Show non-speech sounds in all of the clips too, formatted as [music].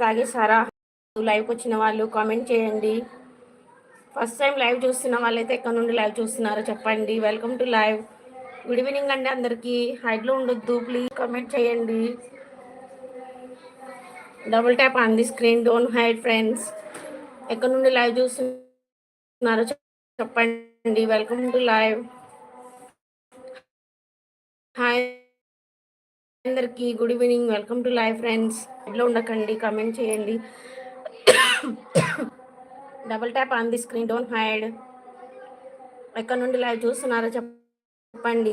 తాగేసారా లైవ్కి వచ్చిన వాళ్ళు కామెంట్ చేయండి. ఫస్ట్ టైం లైవ్ చూస్తున్న వాళ్ళైతే ఎక్కడ నుండి లైవ్ చూస్తున్నారో చెప్పండి. Welcome to live. Good evening అండి అందరికీ. హైడ్లో ఉండొద్దు ప్లీజ్ కామెంట్ చేయండి. Double tap on the screen don't hide friends. ఎక్కడ నుండి లైవ్ చూస్తున్నారో చెప్పండి. వెల్కమ్ టు లైవ్ హాయ్ అందరికి good evening. Welcome to live friends. ఇంట్లో ఉండకండి కమెంట్ చేయండి. Double tap on the screen don't hide. ఎక్కడ నుండి లైవ్ చూస్తున్నారో చెప్పండి.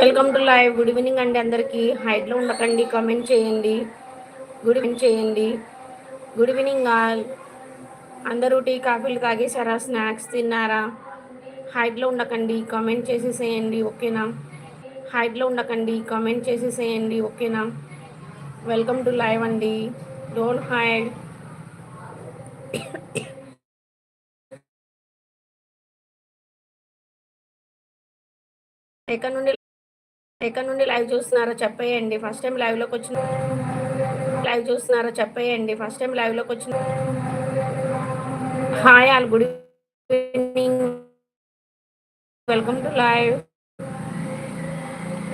Welcome to live. Good evening అండి అందరికీ. హైట్లో ఉండకండి కమెంట్ చేయండి. గుడ్ ఈవినింగ్ చేయండి. Good evening all. అందరూ టీ కాఫీలు తాగేసారా స్నాక్స్ తిన్నారా? హైట్లో ఉండకండి కామెంట్ చేసేసేయండి ఓకేనా? హైట్లో ఉండకండి కామెంట్ చేసేసేయండి ఓకేనా? వెల్కమ్ టు లైవ్ అండి. Don't hide. ఎక్కడ నుండి ఎక్కడ నుండి లైవ్ చూస్తున్నారో చెప్పేయండి. ఫస్ట్ టైం లైవ్లోకి వచ్చిన లైవ్ చూస్తున్నారో చెప్పేయండి. ఫస్ట్ టైం లైవ్లోకి వచ్చిన hi all good evening. Welcome to live.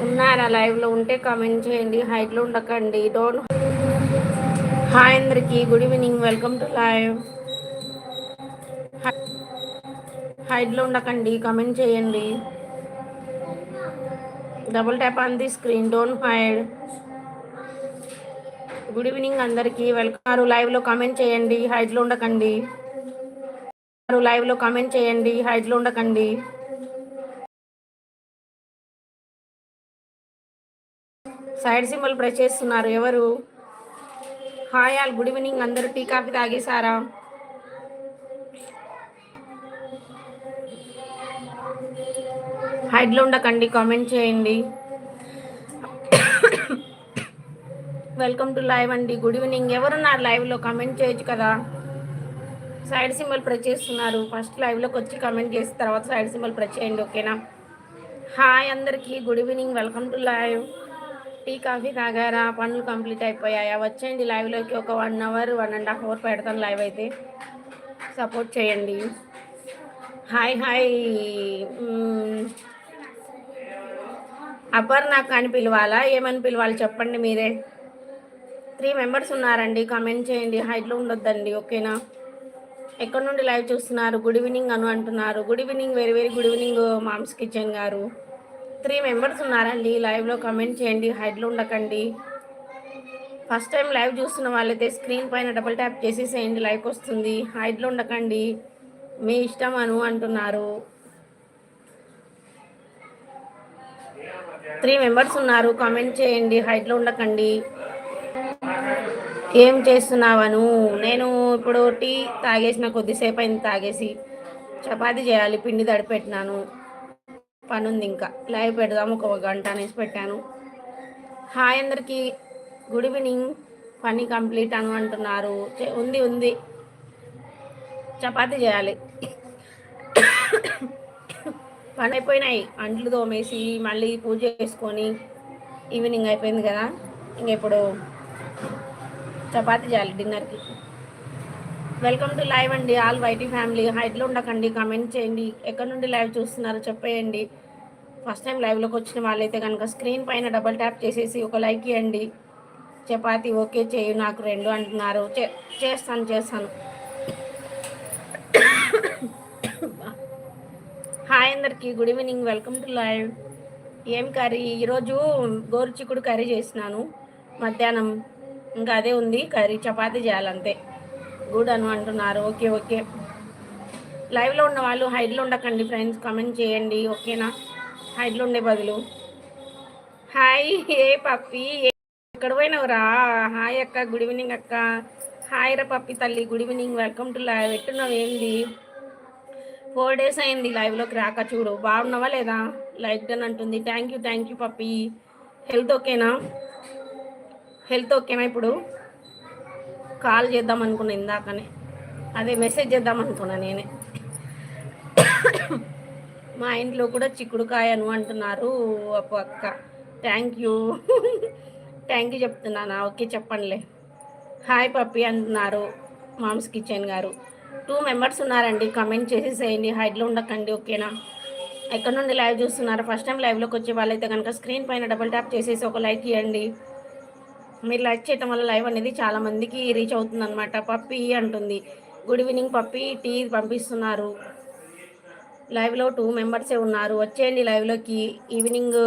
ఉన్నారా లైవ్లో ఉంటే కామెంట్ చేయండి హైట్లో ఉండకండి. డోంట్ హాయ్ అందరికి good evening welcome to live హైట్లో ఉండకండి కామెంట్ చేయండి. Double tap on the screen don't hide good evening అందరికీ వెల్కమ్ లైవ్లో కామెంట్ చేయండి హైట్లో ఉండకండి. లైవ్లో కామెంట్ చేయండి హైట్లో ఉండకండి. సైడ్ సింబల్ ప్రెస్ చేస్తున్నారు. ఎవరు? Hi all good evening. అందరూ టీ కాఫీ తాగేశారా? హైడ్లో ఉండకండి కామెంట్ చేయండి. వెల్కమ్ టు లైవ్ అండి. Good evening. ఎవరున్నారు లైవ్లో? కామెంట్ చేయొచ్చు కదా. సైడ్ సింబల్ ప్రెస్ చేస్తున్నారు. ఫస్ట్ లైవ్లోకి వచ్చి కామెంట్ చేసిన తర్వాత సైడ్ సింబల్ ప్రెస్ చేయండి ఓకేనా? హాయ్ అందరికీ. Good evening. Welcome to live. Tea coffee తాగారా? పనులు కంప్లీట్ అయిపోయాయా? వచ్చేయండి లైవ్లోకి ఒక one hour one and half hour పెడతాను లైవ్ అయితే. సపోర్ట్ చేయండి. Hi hi. అపర్ నాకు అని పిలవాలా? ఏమని పిలవాలి చెప్పండి మీరే. త్రీ మెంబర్స్ ఉన్నారండి. కామెంట్ చేయండి. హైట్లో ఉండొద్దండి ఓకేనా? ఎక్కడి నుండి లైవ్ చూస్తున్నారు? గుడ్ ఈవినింగ్ అను అంటున్నారు. Good evening very very good evening moms kitchen గారు. త్రీ మెంబర్స్ ఉన్నారండి లైవ్లో కమెంట్ చేయండి హైడ్లో ఉండకండి. ఫస్ట్ టైం లైవ్ చూస్తున్న వాళ్ళైతే స్క్రీన్ పైన డబుల్ ట్యాప్ చేసేసేయండి లైవ్ వస్తుంది. హైడ్లో ఉండకండి. మీ ఇష్టం అను అంటున్నారు. త్రీ మెంబర్స్ ఉన్నారు కామెంట్ చేయండి హైట్లో ఉండకండి. ఏం చేస్తున్నావను? నేను ఇప్పుడు టీ తాగేసిన కొద్దిసేపు అయింది తాగేసి. చపాతీ చేయాలి పిండి తడిపెట్టినాను. పని ఉంది ఇంకా లైవ్ పెడదాము ఒక గంట అనేసి పెట్టాను. హాయ్ అందరికీ. గుడ్ ఈవినింగ్ పని కంప్లీట్ అని అంటున్నారు. ఉంది ఉంది. చపాతి చేయాలి. పని అయిపోయినాయి. అంట్లు తోమేసి మళ్ళీ పూజ చేసుకొని ఈవినింగ్ అయిపోయింది కదా. ఇంక ఇప్పుడు చపాతి చేయాలి డిన్నర్కి వెల్కమ్ టు లైవ్ అండి ఆల్ వైటీ ఫ్యామిలీ. హైట్లో ఉండకండి కామెంట్ చేయండి. ఎక్కడ నుండి లైవ్ చూస్తున్నారో చెప్పేయండి. ఫస్ట్ టైం లైవ్లోకి వచ్చిన వాళ్ళైతే కనుక స్క్రీన్ పైన డబల్ ట్యాప్ చేసేసి ఒక లైక్ ఇవ్వండి చపాతి ఓకే చేయు నాకు రెండు అంటున్నారు. చేస్తాను చేస్తాను. హాయ్ అందరికి good evening welcome to live. ఏం కర్రీ? ఈరోజు గోరుచిక్కుడు కర్రీ చేసినాను. మధ్యాహ్నం ఇంకా అదే ఉంది కర్రీ చపాతీ చేయాలంతే. గుడ్ అని అంటున్నారు. ఓకే ఓకే లైవ్లో ఉన్న వాళ్ళు హైడ్లో ఉండకండి ఫ్రెండ్స్ కమెంట్ చేయండి. ఓకేనా హైడ్లో ఉండే బదులు. హాయ్ ఏ పప్పి? ఎక్కడ పోయినవరా? హాయ్ అక్క గుడ్ ఈవినింగ్ అక్క. హాయ్ రా పప్పి తల్లి good evening welcome to live ఎట్టున్నావు? ఏంది? ఫోర్ డేస్ అయింది లైవ్లోకి రాక చూడు. బాగున్నావా లేదా? లైక్ డన్ అంటుంది. Thank you thank you Pappi. Health ఓకేనా హెల్త్ ఓకేనా ఇప్పుడు? కాల్ చేద్దాం అనుకున్నా ఇందాకనే. అదే మెసేజ్ చేద్దాం అనుకున్నా నేనే. మా ఇంట్లో కూడా చిక్కుడుకాయను అంటున్నారు అప్పు అక్క. థ్యాంక్ యూ థ్యాంక్ యూ చెప్తున్నానా? ఓకే చెప్పండిలే. హాయ్ పప్పి అంటున్నారు మామ్స్ కిచెన్ గారు. టూ మెంబర్స్ ఉన్నారండి. కమెంట్ చేసేసేయండి. హైట్లో ఉండకండి ఓకేనా? ఎక్కడ నుండి లైవ్ చూస్తున్నారు? ఫస్ట్ టైం లైవ్లోకి వచ్చే వాళ్ళైతే కనుక స్క్రీన్ పైన డబుల్ ట్యాప్ చేసేసి ఒక లైక్ ఇవ్వండి మీరు లైక్ చేయటం వల్ల లైవ్ అనేది చాలా మందికి రీచ్ అవుతుంది అనమాట పప్పి అంటుంది. గుడ్ ఈవినింగ్ పప్పి టీ పంపిస్తున్నారు. లైవ్లో టూ మెంబర్సే ఉన్నారు. వచ్చేయండి లైవ్లోకి. ఈవినింగ్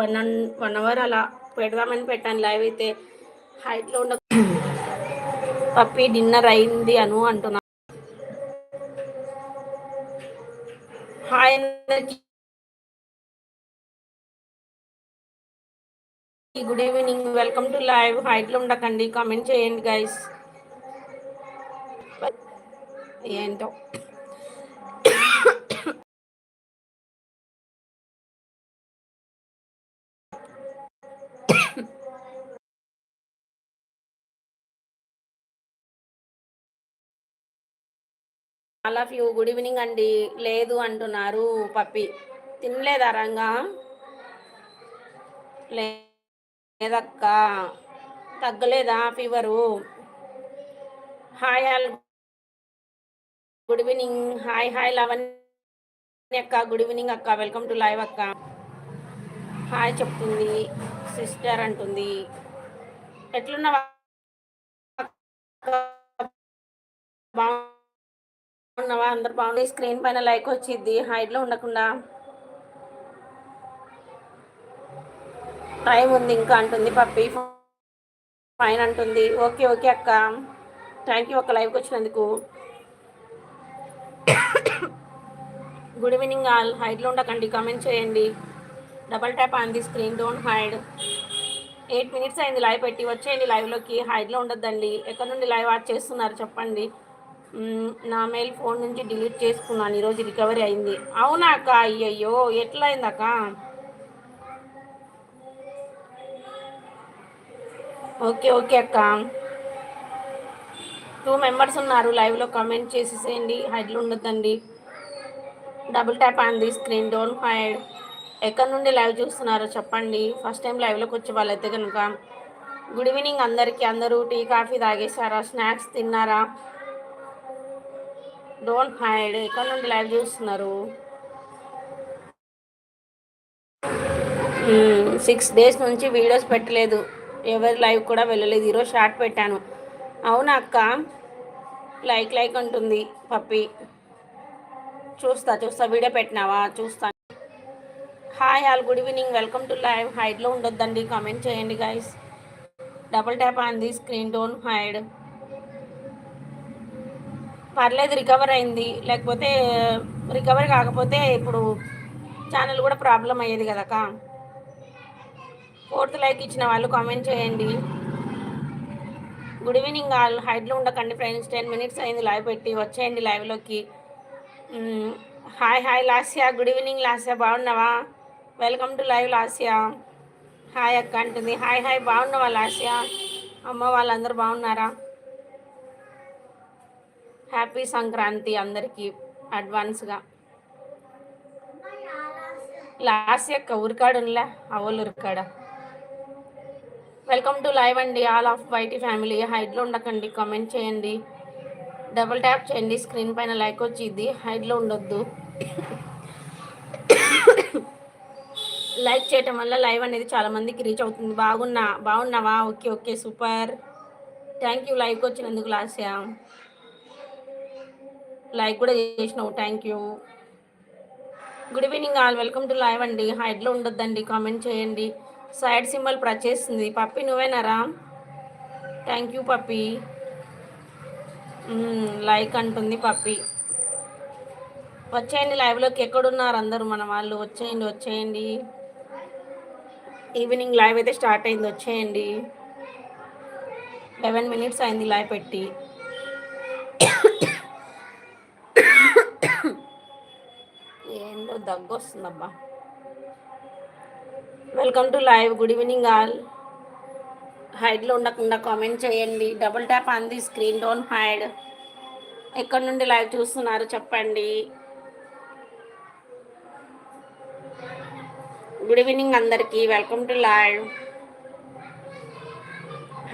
వన్ వన్ అవర్ అలా పెడదామని పెట్టాను లైవ్ అయితే. హైట్లో ఉండ [clears throat] పప్పి డిన్నర్ అయింది అను అంటున్నా. హాయ్ అందరికి. Good evening welcome to live హైట్లో ఉండకండి కామెంట్ చేయండి గైస్ ఏంటో? All of you good evening అండి లేదు అంటున్నారు పప్పి. తినలేదా రంగా? లేదక్క తగ్గలేదా fever? Hi all good evening. Hi hi లవన్ అక్క గుడ్ ఈవినింగ్ అక్క. వెల్కమ్ టు లైవ్ అక్క. హాయ్ చెప్తుంది సిస్టర్ అంటుంది. ఎట్లున్నావా బాగున్నావా? అందరు బాగుంది స్క్రీన్ పైన లైక్ వచ్చింది హైట్లో ఉండకుండా. టైం ఉంది ఇంకా అంటుంది పప్పి. ఫైన్ అంటుంది. ఓకే ఓకే అక్క. థ్యాంక్ యూ అక్క లైవ్కి వచ్చినందుకు. గుడ్ ఈవినింగ్ ఆల్ హైడ్లో ఉండకండి. కామెంట్ చేయండి. Double tap on the screen don't hide eight minutes అయింది లైవ్ పెట్టి. వచ్చేయండి లైవ్లోకి హైడ్లో ఉండొద్దండి. ఎక్కడ నుండి లైవ్ వాచ్ చేస్తున్నారు చెప్పండి. Hmm, నా మెయిల్ ఫోన్ నుంచి డిలీట్ చేసుకున్నాను. ఈరోజు రికవరీ అయింది. అవునా అక్క? అయ్యయ్యో ఎట్లా అయిందక్క ఓకే ఓకే అక్క. టూ మెంబర్స్ ఉన్నారు. లైవ్లో కామెంట్ చేసేసేయండి. హైడ్లు ఉండొద్దండి. Double tap on the screen don't hide ఎక్కడి నుండి లైవ్ చూస్తున్నారో చెప్పండి. ఫస్ట్ టైం లైవ్లోకి వచ్చే వాళ్ళైతే కనుక గుడ్ ఈవినింగ్ అందరికీ. అందరూ టీ కాఫీ తాగేశారా? స్నాక్స్ తిన్నారా? డోంట్ హైడ్ ఎక్కడ నుండి లైవ్ చూస్తున్నారు? Hmm, సిక్స్ డేస్ నుంచి వీడియోస్ పెట్టలేదు. ఎవరి లైవ్ కూడా వెళ్ళలేదు. ఈరోజు షార్ట్ పెట్టాను. అవునా అక్క? లైక్ లైక్ ఉంటుంది పప్పి. చూస్తా చూస్తా. వీడియో పెట్టినావా? చూస్తాను hi all good evening. Welcome to live. హైడ్లో ఉండొద్దండి. కామెంట్ చేయండి guys. Double tap on the screen don't hide. పర్లేదు రికవర్ అయింది. లేకపోతే రికవర్ కాకపోతే ఇప్పుడు ఛానల్ కూడా ప్రాబ్లం అయ్యేది కదక ఫోర్త్ లైక్ ఇచ్చిన వాళ్ళు కామెంట్ చేయండి. గుడ్ ఈవినింగ్ ఆల్ హైడ్లో ఉండకండి ఫ్రెండ్స్ టెన్ మినిట్స్ అయింది లైవ్ పెట్టి వచ్చేయండి లైవ్లోకి hi hi Lasya. Good evening Lasya. బాగున్నావా? Welcome to live Lasya. Hi అక్క అంటుంది. హాయ్ హాయ్ బాగున్నావా లాస్యా? అమ్మ వాళ్ళందరూ బాగున్నారా? హ్యాపీ సంక్రాంతి అందరికీ అడ్వాన్స్గా లాస్ట్ యొక్క ఉరికాడులా అవలు ఉరికాడ వెల్కమ్ టు లైవ్ అండి ఆల్ ఆఫ్ బైటీ ఫ్యామిలీ. హైట్లో ఉండకండి కామెంట్ చేయండి. డబుల్ ట్యాప్ చేయండి స్క్రీన్ పైన లైక్ వచ్చింది హైడ్లో ఉండొద్దు. లైక్ చేయటం వల్ల లైవ్ అనేది చాలా మందికి రీచ్ అవుతుంది. బాగున్నా బాగున్నావా? Okay okay super. Thank you లైవ్కి వచ్చినందుకు లాస్యా. లైక్ కూడా చేసినావు thank you. Good evening all welcome to live అండి. హైడ్లో ఉండొద్దండి కామెంట్ చేయండి. సైడ్ సింబల్ ప్రెస్ చేస్తుంది పప్పి నువ్వేనారా థ్యాంక్ యూ పప్పి లైక్ అంటుంది పప్పి వచ్చేయండి లైవ్లోకి ఎక్కడున్నారు అందరూ? మన వాళ్ళు వచ్చేయండి వచ్చేయండి. ఈవినింగ్ లైవ్ అయితే స్టార్ట్ అయింది వచ్చేయండి. లెవెన్ మినిట్స్ అయింది లైవ్ పెట్టి. [coughs] ఏందో దగ్గు వస్తుందబ్బా welcome to live good evening all హైడ్లో ఉండకుండా కామెంట్ చేయండి. Double tap on the screen don't hide ఎక్కడి నుండి లైవ్ చూస్తున్నారు చెప్పండి. గుడ్ ఈవినింగ్ అందరికీ. వెల్కమ్ టు లైవ్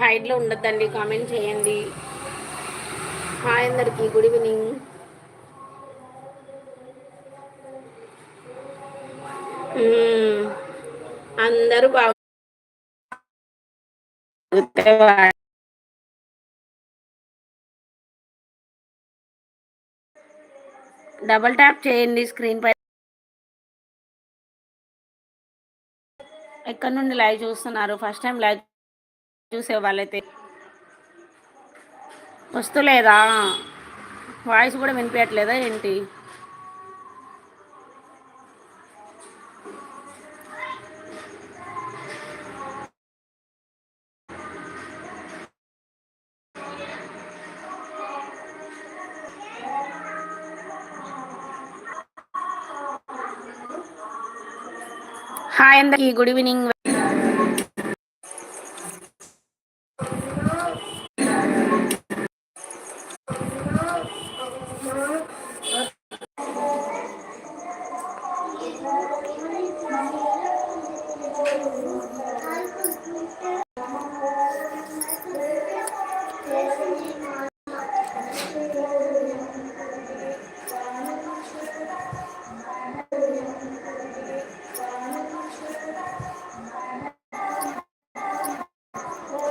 హైడ్లో ఉండద్దండి. కామెంట్ చేయండి. హాయ్ అందరికీ. గుడ్ ఈవినింగ్ అందరూ బాగా డబల్ ట్యాప్ చేయండి స్క్రీన్ పై. ఎక్కడి నుండి లైవ్ చూస్తున్నారు? ఫస్ట్ టైం లైవ్ చూసే వాళ్ళైతే. వస్తులేదా? వాయిస్ కూడా వినిపించట్లేదా ఏంటి? హాయ్ అందరికి good evening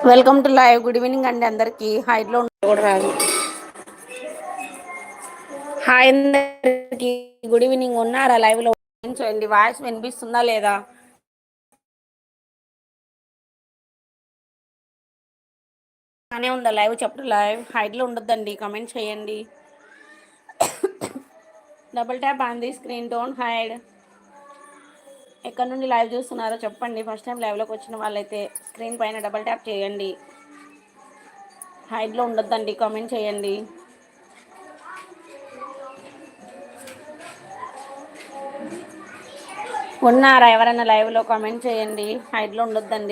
welcome to live. Good evening అండి అందరికి. హైట్లో కూడా రాదు. హాయ్ అందరికి. Good evening. ఉన్నారా? లైవ్లో చేయండి వాయిస్ వినిపిస్తుందా లేదా? అనే ఉందా లైవ్? చెప్పండి లైవ్. హైట్లో ఉండొద్దండి. కమెంట్ చేయండి. Double tap on the screen don't hide ఎక్కడి నుండి లైవ్ చూస్తున్నారో చెప్పండి. ఫస్ట్ టైం లైవ్లోకి వచ్చిన వాళ్ళైతే స్క్రీన్ పైన డబల్ ట్యాప్ చేయండి. హైడ్లో ఉండొద్దండి కామెంట్ చేయండి. ఉన్నారా? ఎవరైనా లైవ్లో కామెంట్ చేయండి. హైడ్లో ఉండొద్దండి.